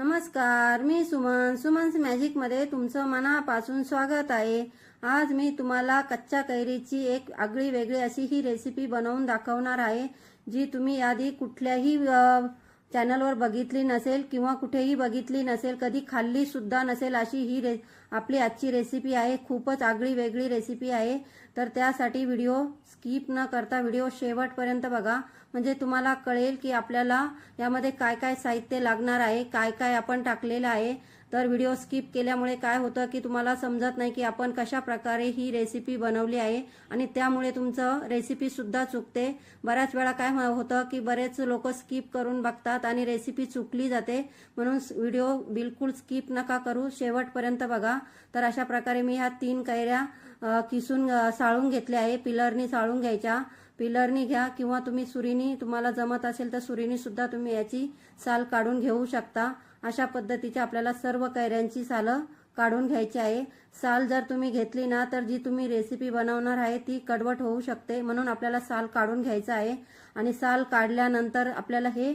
नमस्कार मी सुमन. सुमन्स मॅजिकमध्ये तुमचं मनापासून स्वागत आहे. आज मी तुम्हाला कच्च्या कैरीची एक आगळी वेगळी अशी ही रेसिपी बनवून दाखवणार आहे जी तुम्ही आधी कुठल्याही चॅनलवर बघितली नसेल किंवा कुठेही बघितली नसेल कधी खाल्ली सुद्धा नसेल अशी ही रे आपली आजची रेसिपी आहे. खूपच आगळी वेगळी रेसिपी आहे. तर त्यासाठी व्हिडिओ स्किप न करता व्हिडिओ शेवटपर्यंत बघा. म्हणजे तुम्हाला कळेल की आपल्याला यामध्ये काय काय साहित्य लागणार आहे काय काय आपण टाकलेलं आहे. तर व्हिडिओ स्किप केल्यामुळे काय होतं की तुम्हाला समजत नाही की आपण कशा प्रकारे ही रेसिपी बनवली आहे आणि त्यामुळे तुमचं रेसिपी सुद्धा चुकते. बऱ्याच वेळा काय हो-, होतं की बरेच लोक स्किप करून बघतात आणि रेसिपी चुकली जाते. म्हणून व्हिडिओ बिलकुल स्किप नका करू. शेवटपर्यंत बघा. तर अशा प्रकारे मी ह्या तीन कैऱ्या किसून साळून घेतल्या आहे. पिलरनी साळून घ्यायच्या. पिलरनी घ्या किंवा तुम्ही सुरीनी तुम्हाला जमत असेल तर सुरीनी सुद्धा तुम्ही याची साल काढून घेऊ शकता. अशा पद्धतीच्या आपल्याला सर्व कैऱ्यांची सालं काढून घ्यायची आहे. साल जर तुम्ही घेतली ना तर जी तुम्ही रेसिपी बनवणार आहे ती कडवट होऊ शकते. म्हणून आपल्याला साल काढून घ्यायचं आहे. आणि साल काढल्यानंतर आपल्याला हे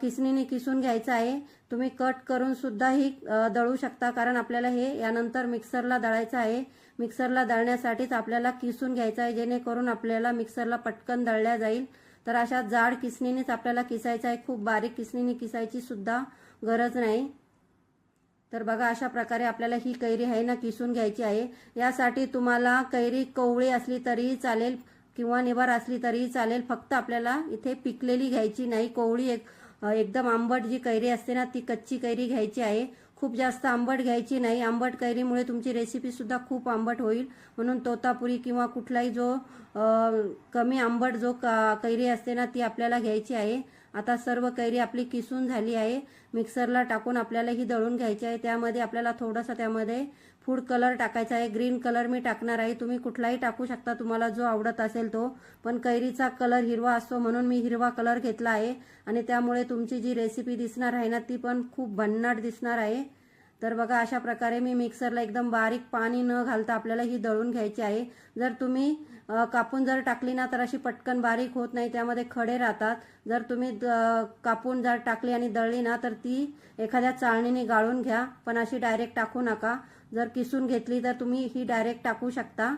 किसणीने किसून घ्यायचं आहे. तुम्ही कट करून सुद्धा ही दळू शकता. कारण आपल्याला हे यानंतर मिक्सरला दळायचं आहे. मिक्सरला दळण्यासाठीच आपल्याला किसून घ्यायचं आहे. जेणेकरून आपल्याला मिक्सरला पटकन दळल्या जाईल. तर अशा जाड किसणीनेच आपल्याला किसायचं आहे. खूप बारीक किसणीने किसायची सुद्धा गरज नाही. तर बघा अशा प्रकारे आपल्याला ही कैरी आहे ना किसून घ्यायची आहे. यासाठी तुम्हाला कैरी कवळी असली तरीही चालेल किंवा निवार असली तरीही चालेल. फक्त आपल्याला इथे पिकलेली घ्यायची नाही. कोवळी एक एकदम आंबट जी कैरी असते ना ती कच्ची कैरी घ्यायची आहे. खूप जास्त आंबट घ्यायची नाही. आंबट कैरीमुळे तुमची रेसिपी सुद्धा खूप आंबट होईल. म्हणून तोतापुरी किंवा कुठलाही जो कमी आंबट जो का- कैरी असते ना ती आपल्याला घ्यायची आहे. आता सर्व कैरी आपली किसून झाली आहे. मिक्सरला टाकून आपल्याला ही दळून घ्यायची आहे. त्यामध्ये आपल्याला थोडासा त्यामध्ये फूड कलर टाकायचा आहे. ग्रीन कलर मी टाकणार आहे. तुम्ही कुठलाही टाकू शकता. तुम्हाला जो आवडत असेल तो. पण कैरीचा कलर हिरवा असतो म्हणून मी हिरवा कलर घेतला आहे. आणि त्यामुळे तुमची जी रेसिपी दिसणार आहे ना ती पण खूप भन्नाट दिसणार आहे. तर बघा अशा प्रकारे मी मिक्सरला एकदम बारीक पाणी न घालता आपल्याला ही दळून घ्यायची आहे. जर तुम्ही कापून जर टाकली ना तर अशी पटकन बारीक होत नाही. त्यामध्ये खडे राहतात. जर तुम्ही द- कापून जर टाकली आणि दळली ना तर ती एखाद्या चाळणीने गाळून घ्या. पण अशी डायरेक्ट टाकू नका. जर किसून घेतली तर तुम्ही ही डायरेक्ट टाकू शकता.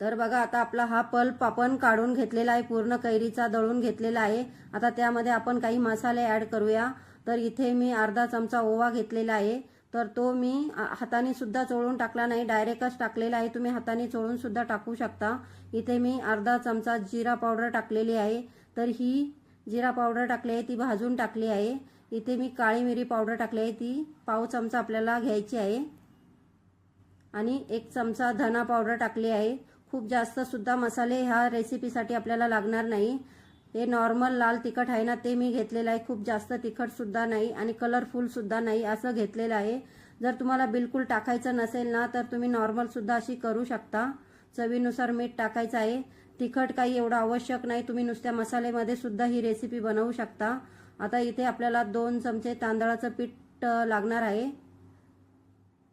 तर बघा आता आपला हा पल्प आपण काढून घेतलेला आहे. पूर्ण कैरीचा दळून घेतलेला आहे. आता त्यामध्ये आपण काही मसाले ऍड करूया. तर इथे मी अर्धा चमचा ओवा घेतलेला आहे. तर तो मी हाताने सुद्धा चोळून टाकला नाही. डायरेक्टच टाकलेला आहे. तुम्ही हाताने चोळून सुद्धा टाकू शकता. इथे मी अर्धा चमचा जिरा पावडर टाकलेली आहे. तर ही जिरा पावडर टाकली आहे. ती भाजून टाकली आहे. इथे मी काळी मिरी पावडर टाकली आहे. ती पाव चमचा आपल्याला घ्यायची आहे. आणि एक चमचा धना पावडर टाकली आहे. खूप जास्त सुद्धा मसाले ह्या रेसिपीसाठी आपल्याला लागणार नाही. हे नॉर्मल लाल तिखट आहे ना ते मी घेतलेलं आहे. खूप जास्त तिखट सुद्धा नाही आणि कलरफुल सुद्धा नाही असं घेतलेलं आहे. जर तुम्हाला बिलकुल टाकायचं नसेल ना तर तुम्ही नॉर्मल सुद्धा अशी करू शकता. चवीनुसार मीठ टाकायचं आहे. तिखट काही एवढं आवश्यक नाही. तुम्ही नुसत्या मसाल्यामध्ये सुद्धा ही रेसिपी बनवू शकता. आता इथे आपल्याला दोन चमचे तांदळाचं पीठ लागणार आहे.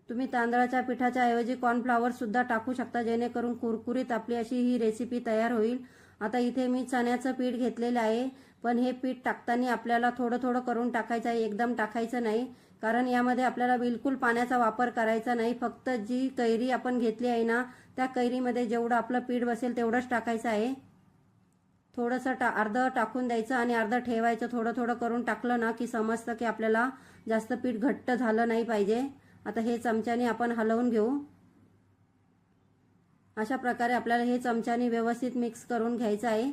तुम्ही तांदळाच्या पिठाच्या ऐवजी कॉर्नफ्लावर सुद्धा टाकू शकता जेणेकरून कुरकुरीत आपली अशी ही रेसिपी तयार होईल. आता इथे मी चण्याचं पीठ घेतलेलं आहे. पण हे पीठ टाकताना आपल्याला थोडं थोडं करून टाकायचं आहे. एकदम टाकायचं नाही. कारण यामध्ये आपल्याला बिलकुल पाण्याचा वापर करायचा नाही. फक्त जी कैरी आपण घेतली आहे ना त्या कैरीमध्ये जेवढं आपलं पीठ बसेल तेवढंच टाकायचं आहे. थोडंसं टा अर्ध टाकून द्यायचं आणि अर्ध ठेवायचं. थोडं थोडं करून टाकलं ना की समजतं की आपल्याला जास्त पीठ घट्ट झालं नाही पाहिजे. आता हे चमच्याने आपण हलवून घेऊ. अशा प्रकारे आपल्याला हे चमच्याने व्यवस्थित मिक्स करून घ्यायचं आहे.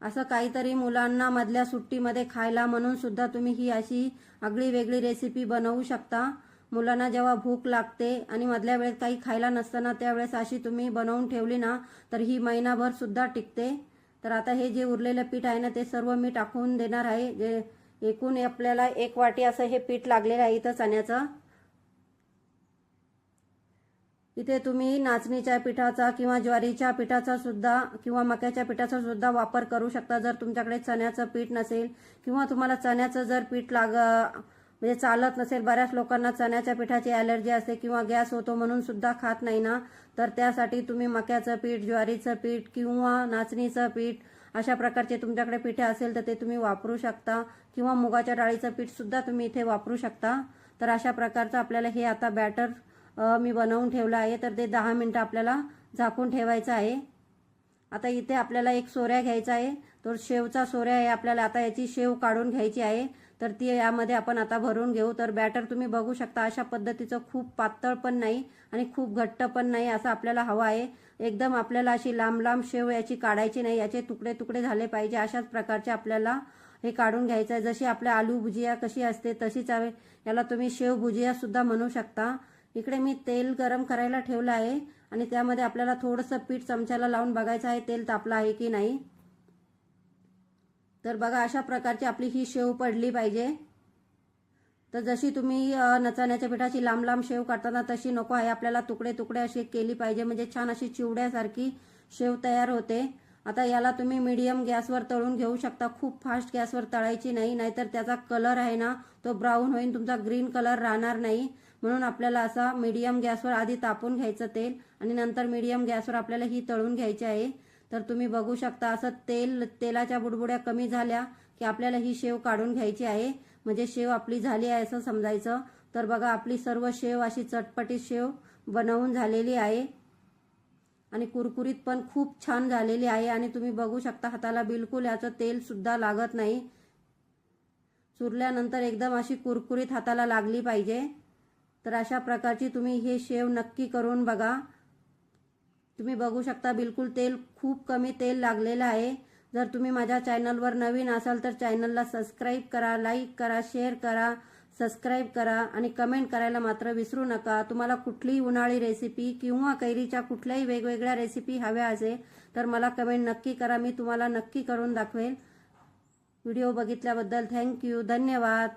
असं काहीतरी मुलांना मधल्या सुट्टीमध्ये खायला म्हणून सुद्धा तुम्ही ही अशी आगळी वेगळी रेसिपी बनवू शकता. मुलांना जेव्हा भूक लागते आणि मधल्या वेळेत काही खायला नसताना त्यावेळेस अशी तुम्ही बनवून ठेवली ना तर ही महिनाभर सुद्धा टिकते. तर आता हे जे उरलेलं पीठ आहे ना ते सर्व मी टाकून देणार आहे. जे एकूण आपल्याला एक वाटी असं हे पीठ लागलेलं आहे इथं चण्याचं. इथे तुम्ही नाचणीच्या पिठाचा किंवा ज्वारीच्या पिठाचा सुद्धा किंवा मक्याच्या पिठाचा सुद्धा वापर करू शकता. जर तुमच्याकडे चण्याचं पीठ नसेल किंवा तुम्हाला चण्याचं जर पीठ लाग म्हणजे चालत नसेल बऱ्याच लोकांना चण्याच्या पिठाची ॲलर्जी असते किंवा गॅस होतो म्हणून सुद्धा खात नाही ना तर त्यासाठी तुम्ही मक्याचं पीठ ज्वारीचं पीठ किंवा नाचणीचं पीठ अशा प्रकारचे तुमच्याकडे पिठे असेल तर ते तुम्ही वापरू शकता किंवा मुगाच्या डाळीचं पीठ सुद्धा तुम्ही इथे वापरू शकता. तर अशा प्रकारचं आपल्याला हे आता बॅटर मी बनवून ठेवलं आहे तर ते दहा मिनटं आपल्याला झाकून ठेवायचं आहे. आता इथे आपल्याला एक सोऱ्या घ्यायचा आहे. तर शेवचा सोऱ्या आहे आपल्याला आता याची शेव काढून घ्यायची आहे. तर ती यामध्ये आपण आता भरून घेऊ. तर बॅटर तुम्ही बघू शकता अशा पद्धतीचं खूप पातळ पण नाही आणि खूप घट्ट पण नाही असं आपल्याला हवं आहे. एकदम आपल्याला अशी लांब लांब शेव याची काढायची नाही याचे तुकडे तुकडे झाले पाहिजे. अशाच प्रकारचे आपल्याला हे काढून घ्यायचं आहे. जशी आपल्या आलू भुजिया कशी असते तशीच याला तुम्ही शेव भुजिया सुद्धा म्हणू शकता. इकडे मी तेल गरम करायला ठेवलं आहे आणि त्यामध्ये आपल्याला थोडंसं पीठ चमच्याला लावून बघायचं आहे तेल तापलं आहे की नाही. तर बघा अशा प्रकारची आपली ही शेव पडली पाहिजे. तर जशी तुम्ही नचण्याच्या नचाण्याच्या पिठाची लांब लांब शेव काढताना तशी नको आहे आपल्याला तुकडे तुकडे अशी केली पाहिजे म्हणजे छान अशी चिवड्यासारखी शेव तयार होते. आता याला तुम्ही मीडियम गॅसवर तळून घेऊ शकता खूप फास्ट गॅसवर तळायची नाही नाहीतर त्याचा कलर आहे ना तो ब्राऊन होईल तुमचा ग्रीन कलर राहणार नाही. म्हणून आपल्याला असा मीडियम गॅसवर आधी तापून घ्यायचं तेल आणि नंतर मीडियम गॅसवर आपल्याला ही तळून घ्यायची आहे. तर तुम्ही बघू शकता असं तेल तेलाच्या बुडबुड्या कमी झाल्या की आपल्याला ही शेव काढून घ्यायची आहे. म्हणजे शेव आपली झाली आहे असं समजायचं. तर बघा आपली सर्व शेव अशी चटपटीत शेव बनवून झालेली आहे. आणि कुरकुरीत पण खूप छान झालेली आहे. आणि तुम्ही बघू शकता हाताला बिलकुल याचं तेल सुद्धा लागत नाही. चुरल्यानंतर एकदम अशी कुरकुरीत हाताला लागली पाहिजे. तर अशा प्रकारची तुम्ही हे शेव नक्की करून बघा. तुम्ही बघू शकता बिलकुल तेल खूप कमी तेल लागलेलं आहे. जर तुम्ही माझ्या चॅनलवर नवीन असाल तर चॅनलला सबस्क्राईब करा लाईक करा शेअर करा सबस्क्राईब करा आणि कमेंट करायला मात्र विसरू नका. तुम्हाला कुठलीही उन्हाळी रेसिपी किंवा कैरीच्या कुठल्याही वेगवेगळ्या रेसिपी हव्या असेल तर मला कमेंट नक्की करा मी तुम्हाला नक्की करून दाखवेल. व्हिडिओ बघितल्याबद्दल थँक्यू धन्यवाद.